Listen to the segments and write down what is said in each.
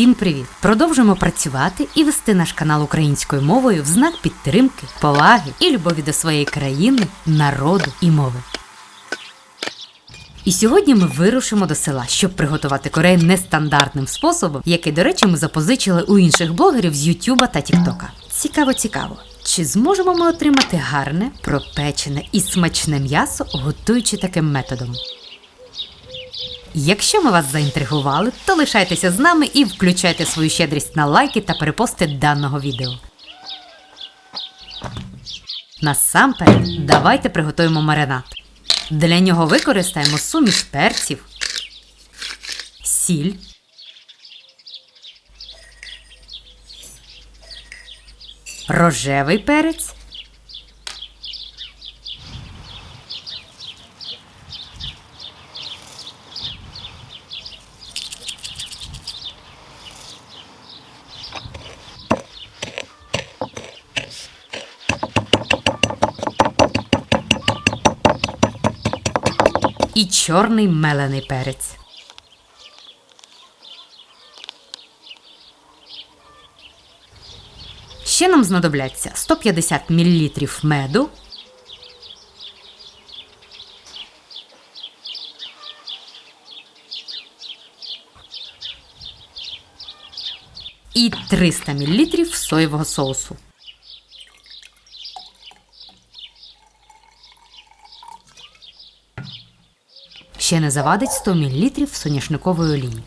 Всім привіт! Продовжуємо працювати і вести наш канал українською мовою в знак підтримки, поваги і любові до своєї країни, народу і мови. І сьогодні ми вирушимо до села, щоб приготувати корей нестандартним способом, який, до речі, ми запозичили у інших блогерів з Ютуба та Тіктока. Цікаво, цікаво. Чи зможемо ми отримати гарне, пропечене і смачне м'ясо, готуючи таким методом? Якщо ми вас заінтригували, то лишайтеся з нами і включайте свою щедрість на лайки та перепости даного відео. Насамперед, давайте приготуємо маринад. Для нього використаємо суміш перців, сіль, рожевий перець, і чорний мелений перець. Ще нам знадобляться 150 мл меду, і 300 мл соєвого соусу. Ще не завадить 100 мл соняшникової олії.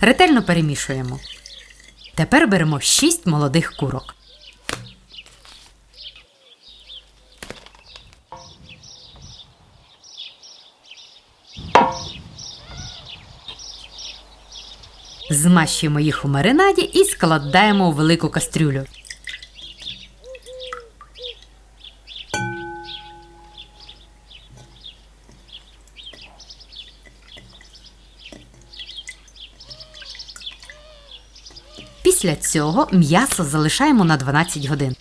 Ретельно перемішуємо. Тепер беремо 6 молодих курок. Змащуємо їх у маринаді і складаємо у велику кастрюлю. Після цього м'ясо залишаємо на 12 годин.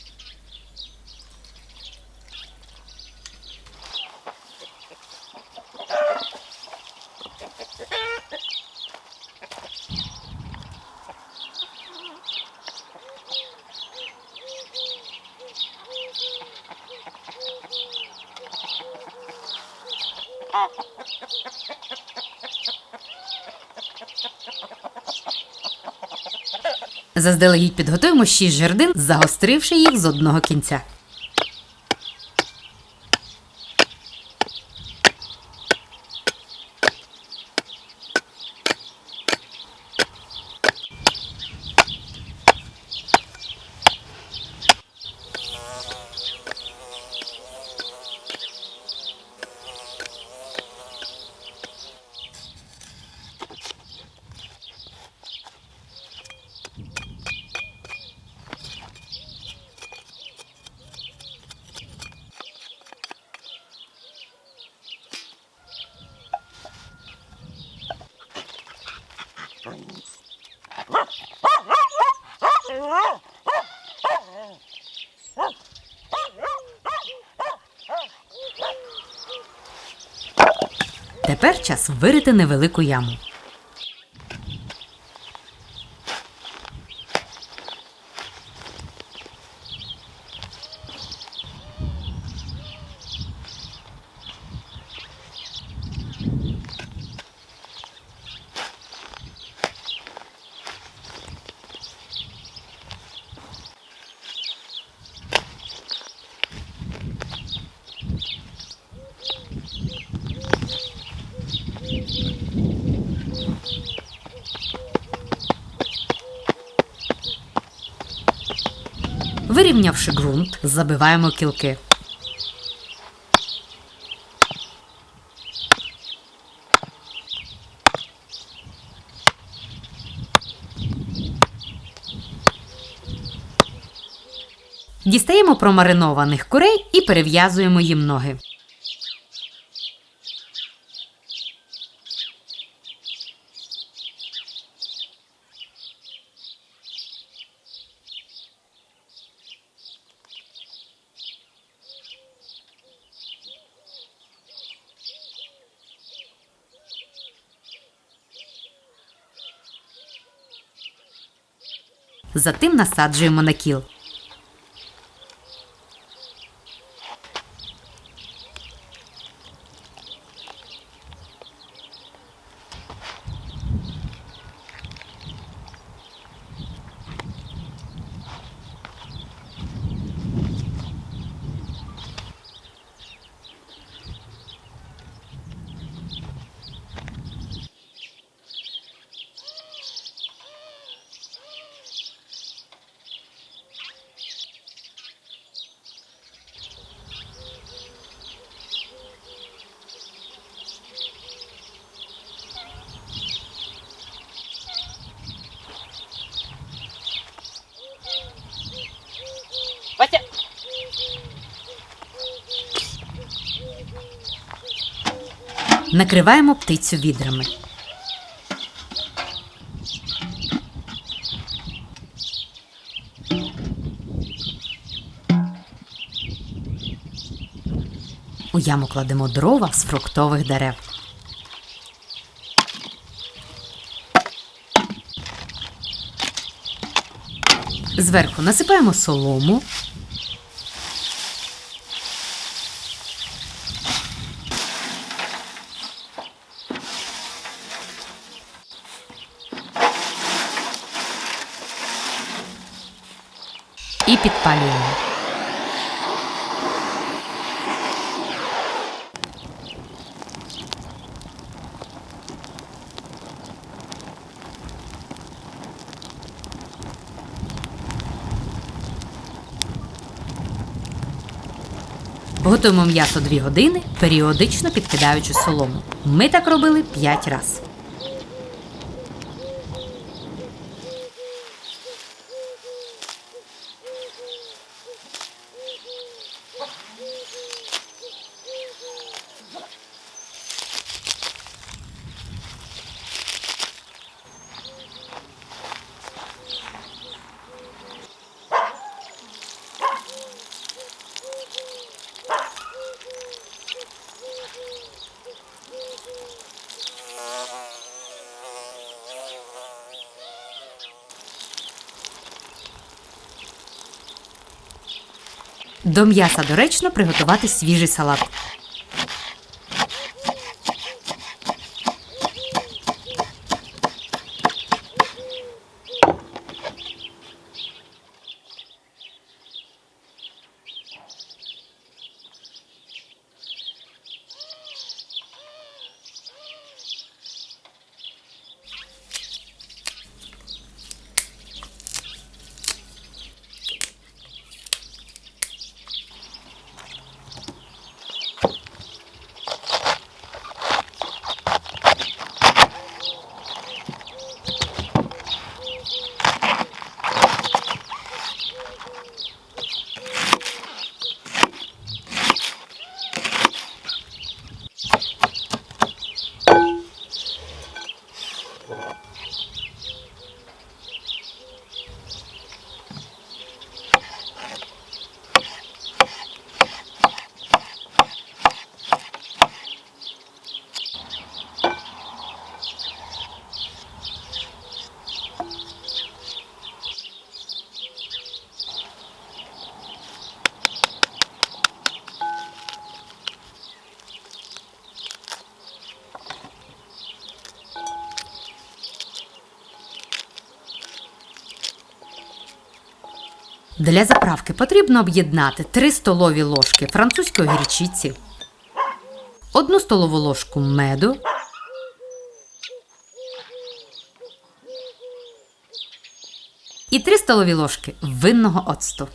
Заздалегідь підготуємо 6 жердин, загостривши їх з одного кінця. Тепер час вирити невелику яму. Вирівнявши ґрунт, забиваємо кілки. Дістаємо промаринованих курей і перев'язуємо їм ноги. Затим насаджуємо на кіл. Накриваємо птицю відрами. У яму кладемо дрова з фруктових дерев. Зверху насипаємо солому. І підпалюємо. Готуємо м'ясо 2 години, періодично підкидаючи солому. Ми так робили 5 разів. До м'яса доречно приготувати свіжий салат. Для заправки потрібно об'єднати 3 столові ложки французької гірчиці, 1 столову ложку меду, і 3 столові ложки винного оцту.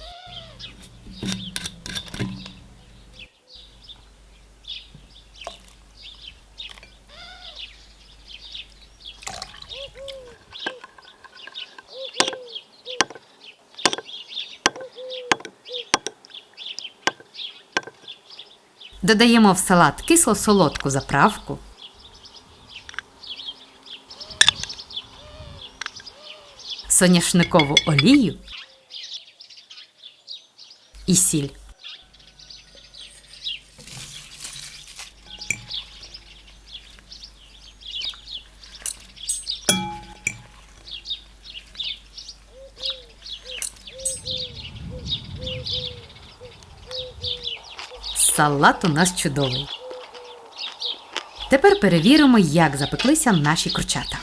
Додаємо в салат кисло-солодку заправку. Соняшникову олію і сіль. Салат у нас чудовий. Тепер перевіримо, як запеклися наші курчата.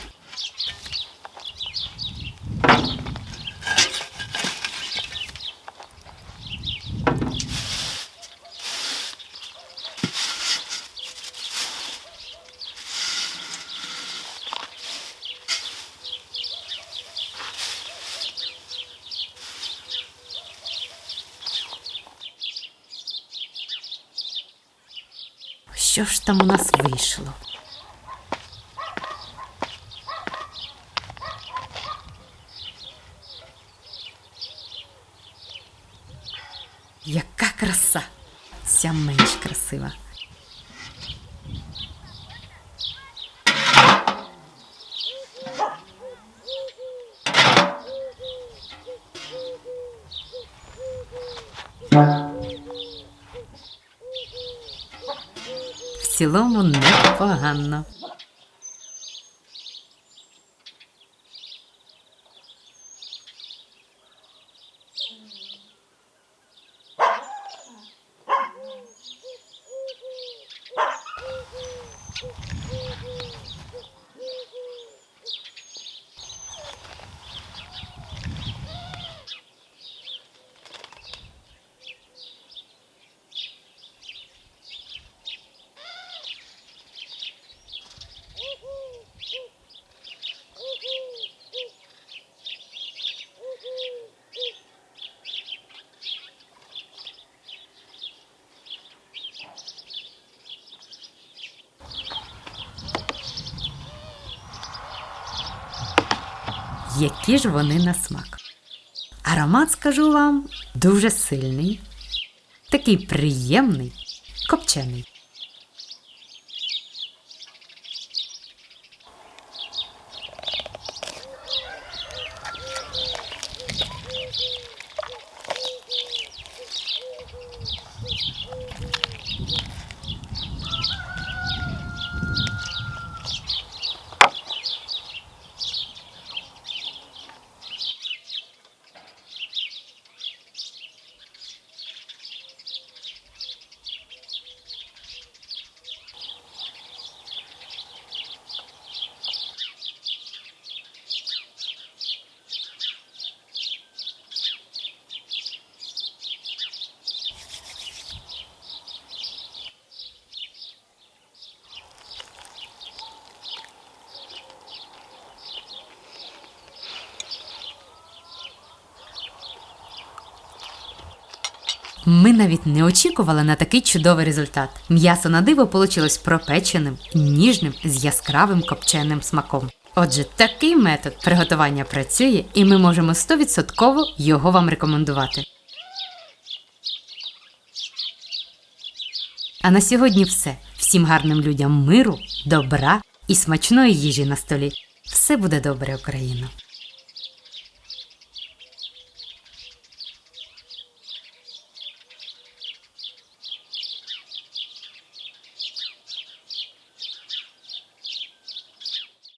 Що ж там у нас вийшло? Яка краса! Ця менш красива. Цілому непогано. Які ж вони на смак. Аромат, скажу вам, дуже сильний, такий приємний, копчений. Ми навіть не очікували на такий чудовий результат. М'ясо на диво получилось пропеченим, ніжним з яскравим копченим смаком. Отже, такий метод приготування працює, і ми можемо 100% його вам рекомендувати. А на сьогодні все. Всім гарним людям миру, добра і смачної їжі на столі. Все буде добре, Україна!